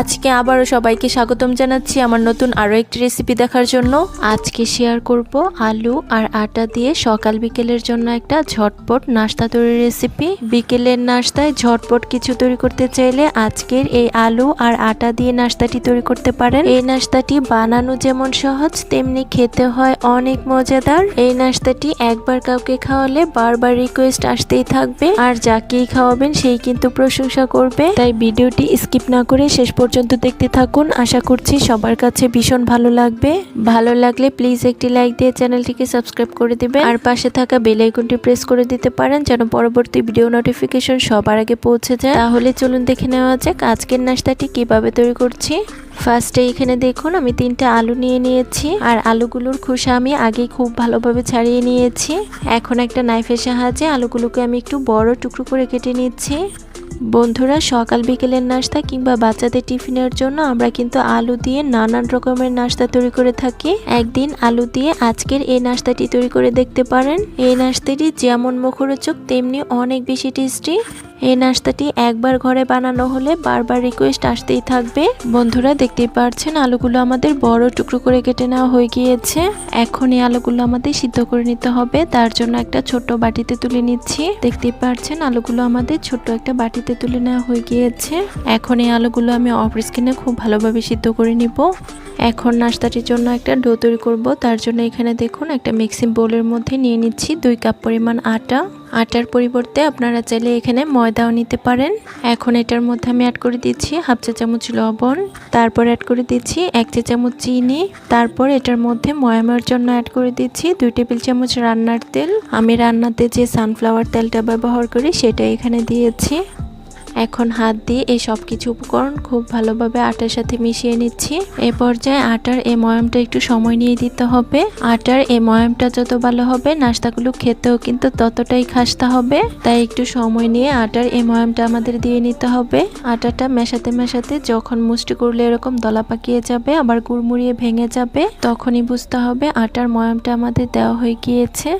আজকে আবারও সবাইকে স্বাগতম জানাচ্ছি আমার নতুন আরও একটি রেসিপি দেখার জন্য। আজকে শেয়ার করব আলু আর আটা দিয়ে সকাল বিকেলের জন্য একটা ঝটপট নাস্তা তৈরির রেসিপি বিকেলের নাস্তায় ঝটপট কিছু তৈরি করতে চাইলে আজকের এই আলু আর আটা দিয়ে নাস্তাটি তৈরি করতে পারেন। এই নাস্তাটি বানানো যেমন সহজ, তেমনি খেতে হয় অনেক মজাদার। এই নাস্তাটি একবার কাউকে খাওয়ালে বারবার রিকোয়েস্ট আসতেই থাকবে। আর যাকেই খাওয়াবেন সেই কিন্তু প্রশংসা করবে। তাই ভিডিওটি স্কিপ না করে শেষ পর্যন্ত দেখতে থাকুন। আশা করছি সবার কাছে ভীষণ ভালো লাগবে। ভালো লাগলে প্লিজ একটি লাইক দিয়ে চ্যানেলটিকে সাবস্ক্রাইব করে দিবেন। আর পাশে থাকা বেল আইকনটি প্রেস করে দিতে পারেন যেন পরবর্তী ভিডিও নোটিফিকেশন সবার আগে পৌঁছে যায়। তাহলে চলুন দেখে নেওয়া যাক আজকের নাস্তাটি কীভাবে তৈরি করছি। ফার্স্টে এখানে দেখুন, আমি তিনটা আলু নিয়ে নিয়েছি। আর আলুগুলোর খোসা আমি আগেই খুব ভালোভাবে ছাড়িয়ে নিয়েছি। এখন একটা নাইফের সাহায্যে আলুগুলোকে আমি একটু বড় টুকরো করে কেটে নিচ্ছি। বন্ধুরা, সকাল বিকেলের নাস্তা কিংবা বাচ্চাদের টিফিনের জন্য আমরা কিন্তু আলু দিয়ে নানান রকমের নাস্তা তৈরি করে থাকি। একদিন আলু দিয়ে আজকের এই নাস্তাটি তৈরি করে দেখতে পারেন। এই নাস্তাটি যেমন মুখরোচক, তেমনি অনেক বেশি টেস্টি। এই নাস্তাটি একবার ঘরে বানানো হলে বারবার রিকোয়েস্ট আসতেই থাকবে। বন্ধুরা, দেখতেই পারছেন, আলুগুলো আমাদের বড় টুকরো করে কেটে নেওয়া হয়ে গিয়েছে। এখন এই আলুগুলো আমাদের সিদ্ধ করে নিতে হবে। তার জন্য একটা ছোট বাটিতে তুলে নিচ্ছি। দেখতেই পারছেন, আলুগুলো আমাদের ছোট একটা বাটিতে তুলে নেওয়া হয়ে গিয়েছে। এখন এই আলুগুলো আমি অফ স্কিনে খুব ভালোভাবে সিদ্ধ করে নিব। এখন নাস্তাটির জন্য একটা ডো তৈরি করব। তার জন্য এখানে দেখুন, একটা মিক্সিং বোলের মধ্যে নিয়ে নিচ্ছি। দুই কাপ পরিমাণ আটা। আটার পরিবর্তে আপনারা চাইলে এখানে ময়দাও নিতে পারেন। এখন এটার মধ্যে আমি অ্যাড করে দিচ্ছি হাফ চা চামচ লবণ, তারপর অ্যাড করে দিচ্ছি এক চা চামচ চিনি, তারপর এটার মধ্যে ময়ামের জন্য অ্যাড করে দিচ্ছি দুই টেবিল চামচ রান্নার তেল। আমি রান্নাতে যে সানফ্লাওয়ার তেলটা ব্যবহার করি সেটা এখানে দিয়েছি। এখন হাত দিয়ে এই সব কিছু উপকরণ খুব ভালোভাবে আটার সাথে মিশিয়ে নিচ্ছি। এ পর্যায়ে আটার এই ময়ামটা একটু সময় নিয়ে দিতে হবে। আটার এই ময়ামটা যত ভালো হবে নাস্তাগুলো খেতেও কিন্তু ততটাই খাসতে হবে। তাই একটু সময় নিয়ে আটার এই ময়ামটা আমাদের দিয়ে নিতে হবে। আটাটা মেশাতে মেশাতে যখন মুষ্টি করলে এরকম দলা পাকিয়ে যাবে, আবার গুড়মুড়িয়ে ভেঙে যাবে, তখনই বুঝতে হবে আটার ময়ামটা আমাদের দেওয়া হয়ে গিয়েছে।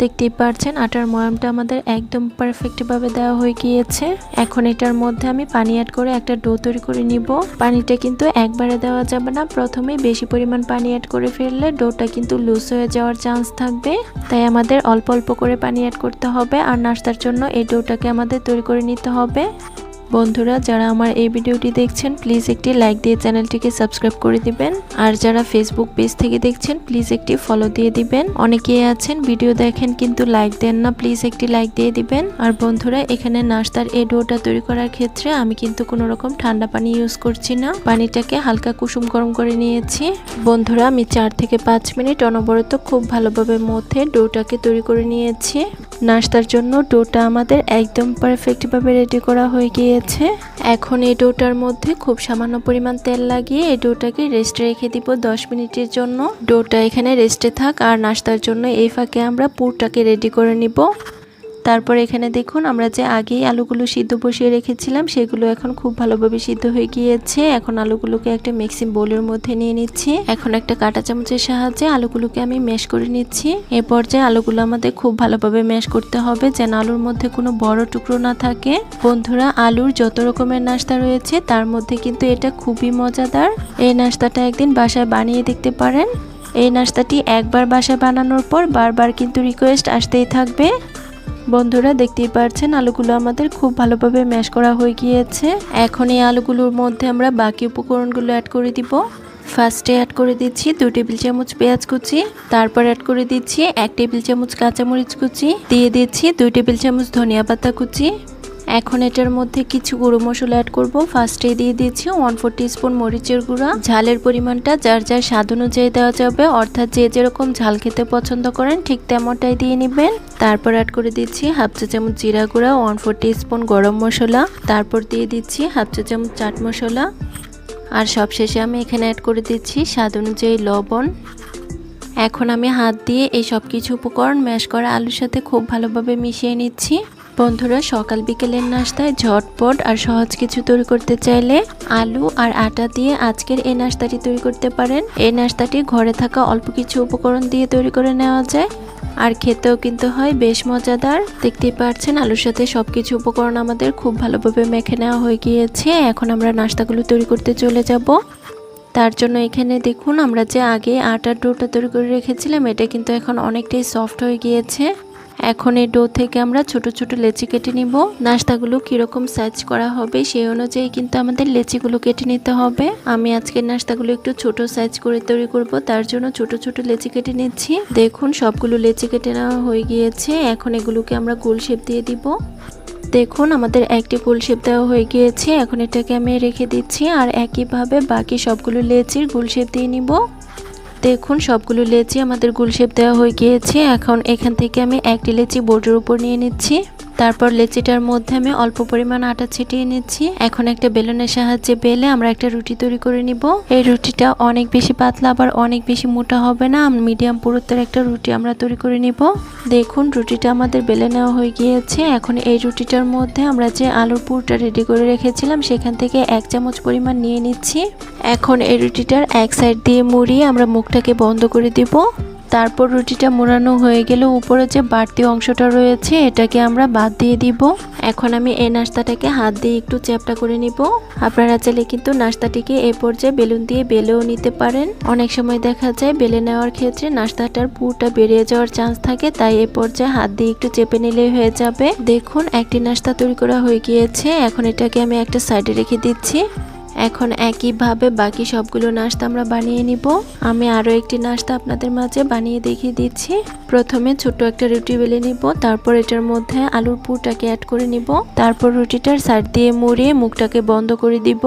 দেখতেই পারছেন। আটার ময়ামটা আমাদের একদম পারফেক্টভাবে দেওয়া হয়ে গিয়েছে। এখন এটার মধ্যে আমি পানি অ্যাড করে একটা ডো তৈরি করে নিব। পানিটা কিন্তু একবারে দেওয়া যাবে না। প্রথমে বেশি পরিমাণ পানি অ্যাড করে ফেললে ডোটা কিন্তু লুজ হয়ে যাওয়ার চান্স থাকবে। তাই আমাদের অল্প অল্প করে পানি অ্যাড করতে হবে। আর নাস্তার জন্য এই ডোটাকে আমাদের তৈরি করে নিতে হবে। বন্ধুরা, যারা আমার এই ভিডিওটি দেখছেন প্লিজ একটি লাইক দিয়ে চ্যানেলটিকে সাবস্ক্রাইব করে দিবেন। আর যারা ফেসবুক পেজ থেকে দেখছেন প্লিজ একটি ফলো দিয়ে দিবেন। অনেকেই আছেন ভিডিও দেখেন কিন্তু লাইক দেন না প্লিজ একটি লাইক দিয়ে দিবেন। আর বন্ধুরা, এখানে নাস্তার এই ডোটা তৈরি করার ক্ষেত্রে আমি কিন্তু কোনো রকম ঠান্ডা পানি ইউজ করছি না। পানিটাকে হালকা কুসুম গরম করে নিয়েছি। বন্ধুরা, আমি চার থেকে পাঁচ মিনিট অনবরত খুব ভালোভাবে মধ্যে ডোটাকে তৈরি করে নিয়েছি। নাস্তার জন্য ডোটা আমাদের একদম পারফেক্টভাবে রেডি করা হয়ে গিয়েছে। গিয়েছে এখন এই ডোটার মধ্যে খুব সামান্য পরিমাণ তেল লাগিয়ে এই ডোটাকে রেস্টে রেখে দিব দশ মিনিটের জন্য। ডোটা এখানে রেস্টে থাক আর নাস্তার জন্য এই ফাঁকে আমরা পুরটাকে রেডি করে নিব। তারপর এখানে দেখুন, আমরা যে আগেই আলুগুলো সিদ্ধ বসিয়ে রেখেছিলাম, সেগুলো এখন খুব ভালোভাবে সিদ্ধ হয়ে গিয়েছে। এখন আলুগুলোকে একটা মিক্সিং বোলের মধ্যে নিয়ে নিচ্ছি। এখন একটা কাঁটা চামচের সাহায্যে আলুগুলোকে আমি ম্যাশ করে নিচ্ছি। এ পর্যায়ে আলুগুলো আমাদের খুব ভালোভাবে ম্যাশ করতে হবে, যেন আলুর মধ্যে কোনো বড় টুকরো না থাকে। বন্ধুরা, আলুর যত রকমের নাস্তা রয়েছে, তার মধ্যে কিন্তু এটা খুবই মজাদার। এই নাস্তাটা একদিন বাসায় বানিয়ে দেখতে পারেন। এই নাস্তাটি একবার বাসায় বানানোর পর বারবার কিন্তু রিকোয়েস্ট আসতেই থাকবে। বন্ধুরা, দেখতেই পারছেন, আলুগুলো আমাদের খুব ভালোভাবে ম্যাশ করা হয়ে গিয়েছে। এখন এই আলুগুলোর মধ্যে আমরা বাকি উপকরণগুলো অ্যাড করে দিব। ফার্স্টে অ্যাড করে দিচ্ছি দু টেবিল চামচ পেঁয়াজ কুচি, তারপর অ্যাড করে দিচ্ছি এক টেবিল চামচ কাঁচামরিচ কুচি, দিয়ে দিচ্ছি দুই টেবিল চামচ ধনিয়া পাতা কুচি এখন এটার মধ্যে কিছু গুঁড়ো মশলা অ্যাড করব। ফার্স্টে দিয়ে দিয়েছি ওয়ান ফোর স্পুন মরিচের গুঁড়া। ঝালের পরিমাণটা যার যার স্বাদ অনুযায়ী দেওয়া যাবে, অর্থাৎ যে যেরকম ঝাল খেতে পছন্দ করেন ঠিক তেমনটাই দিয়ে নেবেন। তারপর অ্যাড করে দিচ্ছি হাফ চা চামচ জিরা গুঁড়া ওয়ান ফোর স্পুন গরম মশলা। তারপর দিয়ে দিচ্ছি হাফ চা চামচ চাট মশলা। আর সবশেষে আমি এখানে অ্যাড করে দিচ্ছি স্বাদ অনুযায়ী লবণ। এখন আমি হাত দিয়ে এই সব কিছু উপকরণ ম্যাশ করা আলুর সাথে খুব ভালোভাবে মিশিয়ে নিচ্ছি। বন্ধুরা, সকাল বিকেলের নাস্তায় ঝটপট আর সহজ কিছু তৈরি করতে চাইলে আলু আর আটা দিয়ে আজকের এই নাস্তাটি তৈরি করতে পারেন। এই নাস্তাটি ঘরে থাকা অল্প কিছু উপকরণ দিয়ে তৈরি করে নেওয়া যায়। আর খেতেও কিন্তু হয় বেশ মজাদার। দেখতেই পাচ্ছেন, আলুর সাথে সবকিছু উপকরণ আমাদের খুব ভালোভাবে মেখে নেওয়া হয়ে গিয়েছে। এখন আমরা নাস্তাগুলো তৈরি করতে চলে যাব। তার জন্য এখানে দেখুন, আমরা যে আগে আটার ডোটা তৈরি করে রেখেছিলাম, এটা কিন্তু এখন অনেকটাই সফট হয়ে গিয়েছে। এখন এই ডো থেকে আমরা ছোট ছোট লেচি কেটে নিব। নাস্তাগুলো কীরকম সাইজ করা হবে সেই অনুযায়ী কিন্তু আমাদের লেচিগুলো কেটে নিতে হবে। আমি আজকের নাস্তাগুলো একটু ছোট সাইজ করে তৈরি করব, তার জন্য ছোট ছোট লেচি কেটে নিচ্ছি। দেখুন, সবগুলো লেচি কেটে নেওয়া হয়ে গিয়েছে। এখন এগুলোকে আমরা গোল শেপ দিয়ে দিব। দেখুন, আমাদের একটি গোল শেপ দেওয়া হয়ে গিয়েছে। এখন এটাকে আমি রেখে দিচ্ছি আর একইভাবে বাকি সবগুলো লেচির গোল শেপ দিয়ে নিব। দেখুন, সবগুলো লেচি আমাদের গুলশেপ দেওয়া হয়ে গিয়েছে। এখন এখান থেকে আমি একটি লেচি বোর্ডের উপর নিয়ে নিচ্ছি। তারপর লেচিটার মধ্যে আমি অল্প পরিমাণ আটা ছিটিয়ে নিচ্ছি। এখন একটা বেলুনের সাহায্যে বেলে আমরা একটা রুটি তৈরি করে নিব। এই রুটিটা অনেক বেশি পাতলা, আবার অনেক বেশি মোটা হবে না। মিডিয়াম পুরুত্বের একটা রুটি আমরা তৈরি করে নিব। দেখুন, রুটিটা আমাদের বেলে নেওয়া হয়ে গিয়েছে। এখন এই রুটিটার মধ্যে আমরা যে আলুর পুরটা রেডি করে রেখেছিলাম, সেখান থেকে এক চামচ পরিমাণ নিয়ে নিচ্ছি। এখন এই রুটিটার এক সাইড দিয়ে মুড়িয়ে আমরা মুখটাকে বন্ধ করে দিব। তারপর রুটিটা মোড়ানো হয়ে গেলে উপরে যে বাড়তি অংশটা রয়েছে, এটাকে আমরা বাদ দিয়ে দিব। এখন আমি এই নাস্তাটাকে হাত দিয়ে একটু চ্যাপটা করে নিব। আপনারা চাইলে কিন্তু নাস্তাটিকে এ পর্যায়ে বেলুন দিয়ে বেলেও নিতে পারেন। অনেক সময় দেখা যায়, বেলে নেওয়ার ক্ষেত্রে নাস্তাটার পুরটা বেরিয়ে যাওয়ার চান্স থাকে, তাই এ পর্যায়ে হাত দিয়ে একটু চেপে নিলেই হয়ে যাবে। দেখুন, একটি নাস্তা তৈরি করা হয়ে গিয়েছে। এখন এটাকে আমি একটা সাইডে রেখে দিচ্ছি। এখন একইভাবে বাকি সবগুলো নাস্তা আমরা বানিয়ে নিব। আমি আরও একটি নাস্তা আপনাদের মাঝে বানিয়ে দেখিয়ে দিচ্ছি। প্রথমে ছোট একটা রুটি বেলে নিব, তারপর এটার মধ্যে আলুর পুরটাকে অ্যাড করে নিব। তারপর রুটিটার সাইড দিয়ে মুড়িয়ে মুখটাকে বন্ধ করে দিব।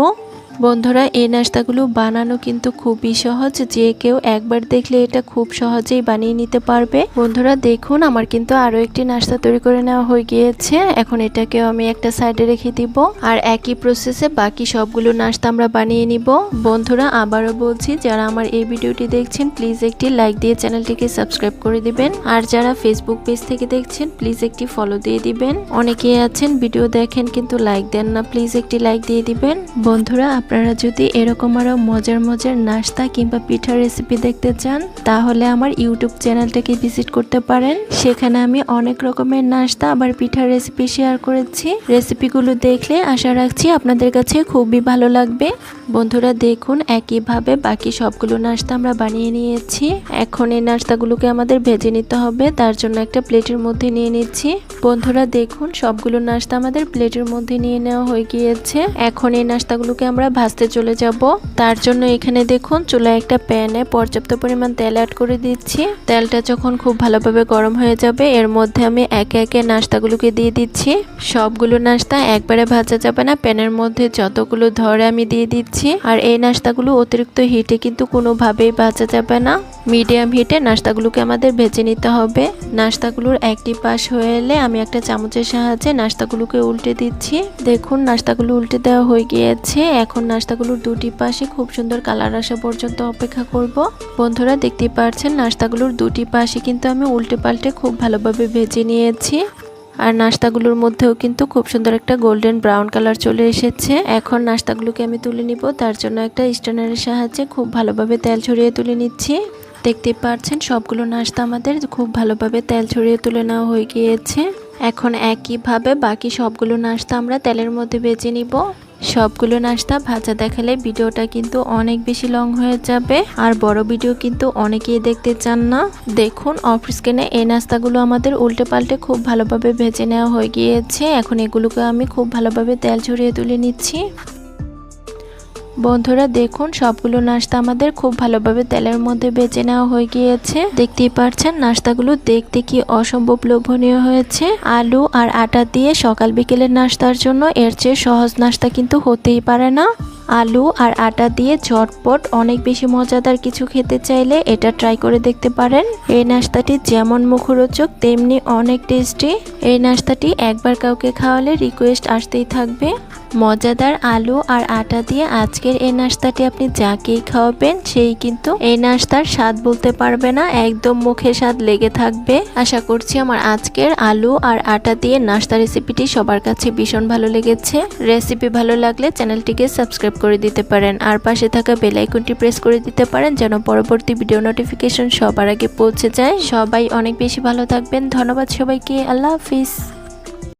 বন্ধুরা এই নাস্তাগুলো বানানো কিন্তু খুবই সহজ। যে কেউ একবার দেখলে এটা খুব সহজেই বানিয়ে নিতে পারবে। বন্ধুরা, দেখুন, আমার কিন্তু আরও একটি নাস্তা তৈরি করে নেওয়া হয়ে গিয়েছে। এখন এটাকেও আমি একটা সাইডে রেখে দিব। আর একই প্রসেসে বাকি সবগুলো নাস্তা আমরা বানিয়ে নিব। বন্ধুরা, আবারও বলছি, যারা আমার এই ভিডিওটি দেখছেন, প্লিজ একটি লাইক দিয়ে চ্যানেলটিকে সাবস্ক্রাইব করে দিবেন। আর যারা ফেসবুক পেজ থেকে দেখছেন, প্লিজ একটি ফলো দিয়ে দিবেন। অনেকেই আছেন, ভিডিও দেখেন, কিন্তু লাইক দেন না, প্লিজ একটি লাইক দিয়ে দিবেন। বন্ধুরা, আপনারা যদি এরকম আরও মজার মজার নাস্তা কিংবা পিঠার রেসিপি দেখতে চান, তাহলে আমার ইউটিউব চ্যানেলটাকে ভিজিট করতে পারেন। সেখানে আমি অনেক রকমের নাস্তা আবার পিঠার রেসিপি শেয়ার করেছি। রেসিপিগুলো দেখলে আশা রাখছি আপনাদের কাছে খুবই ভালো লাগবে। বন্ধুরা দেখুন, একইভাবে বাকি সবগুলো নাস্তা আমরা বানিয়ে নিয়েছি। এখন এই নাস্তাগুলোকে আমাদের ভেজে নিতে হবে, তার জন্য একটা প্লেটের মধ্যে নিয়ে নিচ্ছি। বন্ধুরা দেখুন, সবগুলো নাস্তা আমাদের প্লেটের মধ্যে নিয়ে নেওয়া হয়ে গিয়েছে। এখন এই নাস্তাগুলোকে আমরা ভাজতে চলে যাব। তার জন্য এখানে দেখুন, চুলায় একটা প্যানে পর্যাপ্ত পরিমাণ তেল অ্যাড করে দিচ্ছি। তেলটা যখন খুব ভালোভাবে গরম হয়ে যাবে, এর মধ্যে আমি একে একে নাস্তাগুলোকে দিয়ে দিচ্ছি। সবগুলো নাস্তা একবারে ভাজা যাবে না, প্যানের মধ্যে যতগুলো ধরে আমি দিয়ে দিচ্ছি। আর এই নাস্তাগুলো অতিরিক্ত হিটে কিন্তু কোনোভাবেই বাঁচা যাবে না। মিডিয়াম হিটে নাস্তাগুলোকে আমাদের ভেজে নিতে হবে। নাস্তাগুলোর একটি পাশ হয়ে এলে আমি একটা চামচের সাহায্যে নাস্তাগুলোকে উল্টে দিচ্ছি। দেখুন, নাস্তাগুলো উল্টে দেওয়া হয়ে গিয়েছে। এখন নাস্তাগুলোর দুটি পাশে খুব সুন্দর কালার আসা পর্যন্ত অপেক্ষা করব। বন্ধুরা দেখতে পাচ্ছেন নাস্তাগুলোর দুটি পাশে কিন্তু আমি উল্টে পাল্টে খুব ভালোভাবে ভেজে নিয়েছি। আর নাস্তাগুলোর মধ্যেও কিন্তু খুব সুন্দর একটা গোল্ডেন ব্রাউন কালার চলে এসেছে। এখন নাস্তাগুলোকে আমি তুলে নিব, তার জন্য একটা স্ট্যান্ডারের সাহায্যে খুব ভালোভাবে তেল ছড়িয়ে তুলে নিচ্ছি। দেখতে পাচ্ছেন, সবগুলো নাস্তা আমাদের খুব ভালোভাবে তেল ছড়িয়ে তুলে নেওয়া হয়ে গিয়েছে। এখন একইভাবে বাকি সবগুলো নাস্তা আমরা তেলের মধ্যে বেজে নিব। সবগুলো নাস্তা ভাজা দেখালে ভিডিওটা কিন্তু অনেক বেশি লং হয়ে যাবে, আর বড় ভিডিও কিন্তু অনেকেই দেখতে চান না। দেখুন অফ স্ক্রিনে এই নাস্তাগুলো আমাদের উল্টে পাল্টে খুব ভালোভাবে ভেজে নেওয়া হয়ে গিয়েছে। এখন এগুলোকে আমি খুব ভালোভাবে তেল ছড়িয়ে তুলে নিচ্ছি। বন্ধুরা, দেখুন, সবগুলো নাস্তা আমাদের খুব ভালোভাবে তেলের মধ্যে বেঁচে নেওয়া হয়ে গিয়েছে। দেখতেই পারছেন, নাস্তাগুলো দেখতে কি অসম্ভব লোভনীয় হয়েছে। আলু আর আটা দিয়ে সকাল বিকেলের নাস্তার জন্য এর চেয়ে সহজ নাস্তা কিন্তু হতেই পারে না। আলু আর আটা দিয়ে ঝটপট অনেক বেশি মজাদার কিছু খেতে চাইলে এটা ট্রাই করে দেখতে পারেন। এই নাস্তাটি যেমন মুখরোচক, তেমনি অনেক টেস্টি এই নাস্তাটি একবার কাউকে খাওয়ালে রিকোয়েস্ট আসতেই থাকবে। মজাদার আলু আর আটা দিয়ে আজকের এই নাস্তাটি আপনি যাকেই খাওয়াবেন, সেই কিন্তু এই নাস্তার স্বাদ বলতে পারবে না, একদম মুখে স্বাদ লেগে থাকবে। আশা করছি আমার আজকের আলু আর আটা দিয়ে নাস্তা রেসিপিটি সবার কাছে ভীষণ ভালো লেগেছে। রেসিপি ভালো লাগলে চ্যানেলটিকে সাবস্ক্রাইব সাবস্ক্রাইব করে দিতে পারেন। আর পাশে থাকা বেল আইকনটি প্রেস করে দিতে পারেন যেন পরবর্তী ভিডিও নোটিফিকেশন সবার আগে পৌঁছে যায়। সবাই অনেক বেশি ভালো থাকবেন। ধন্যবাদ সবাইকে। আল্লাহ হাফিজ।